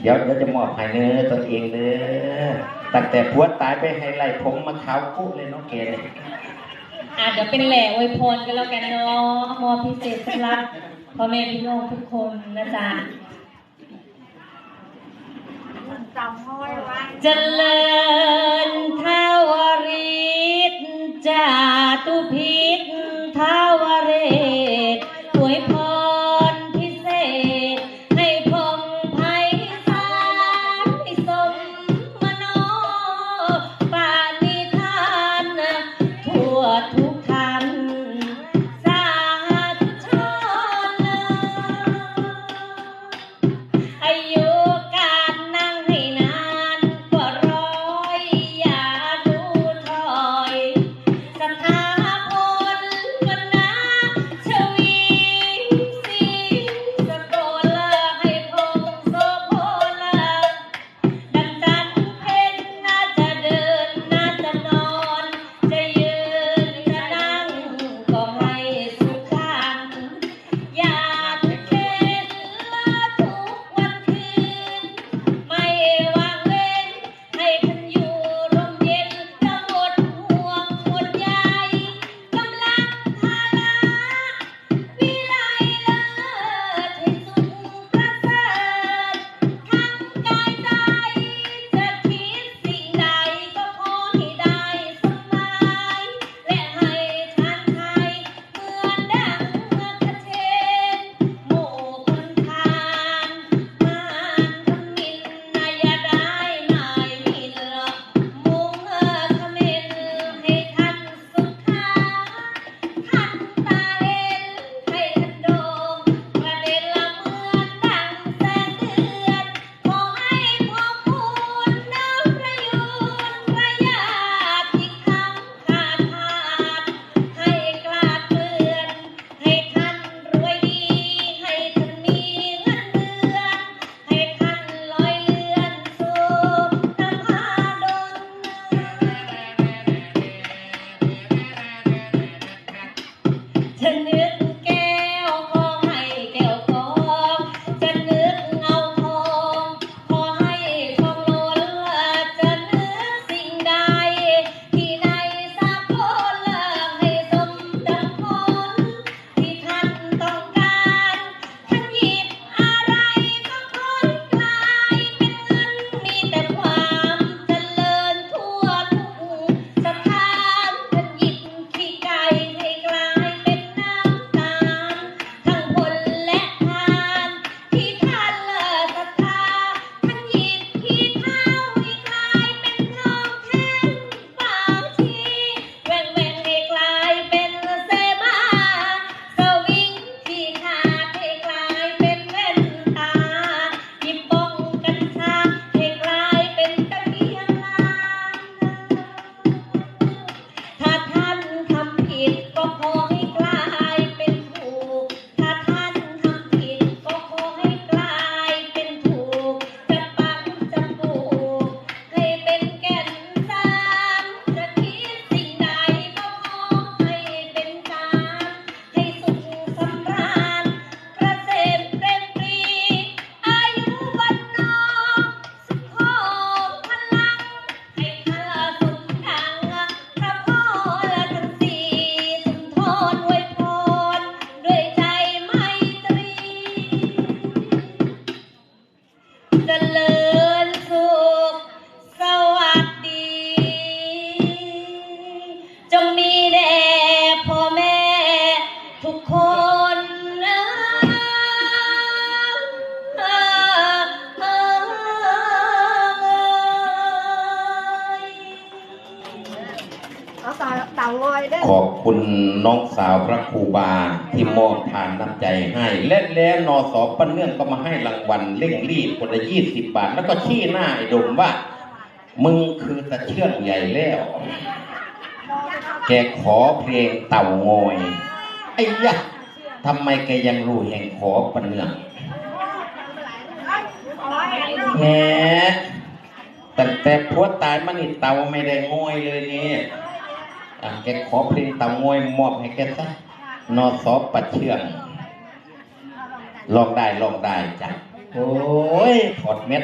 เดี๋ยวเดี๋ยวจะมอบให้เนื้อตัวเองเนื้อตั้งแต่พวดตายไปให้ไรท์ผมมาเท้ากุ้เลยน้องเกศเลยอาจจะเป็นแหล่อวยพรกันแล้วกันเนาะมอพิเศษสำหรับพ่อแม่พี่น้องทุกคนนะจ๊ะจำห้อยว่าเจริญ to live ขอบคุณน้องสาวพระครูบาที่มอบทานน้ำใจให้ และแล้วนอสอปันเนื่องก็มาให้รางวัลเร่งรีบคนละยี่สิบบาท แล้วก็ชี้หน้าไอ้ดมว่า มึงคือตะเชื่องใหญ่แล้ว แกขอเพลงเต่างอยไอ้ยะทำไมแกยังรู้แห่งขอปันเนื่องแหมแต่แต่พัวตายมันนี่เตาไม่ได้ง่อยเลยนี่ แกขอพลงตำมวยมอบให้แกซะนอสอบปัดเชื่องลองได้ลองได้จ้ะโอ้ยถอดเม็ด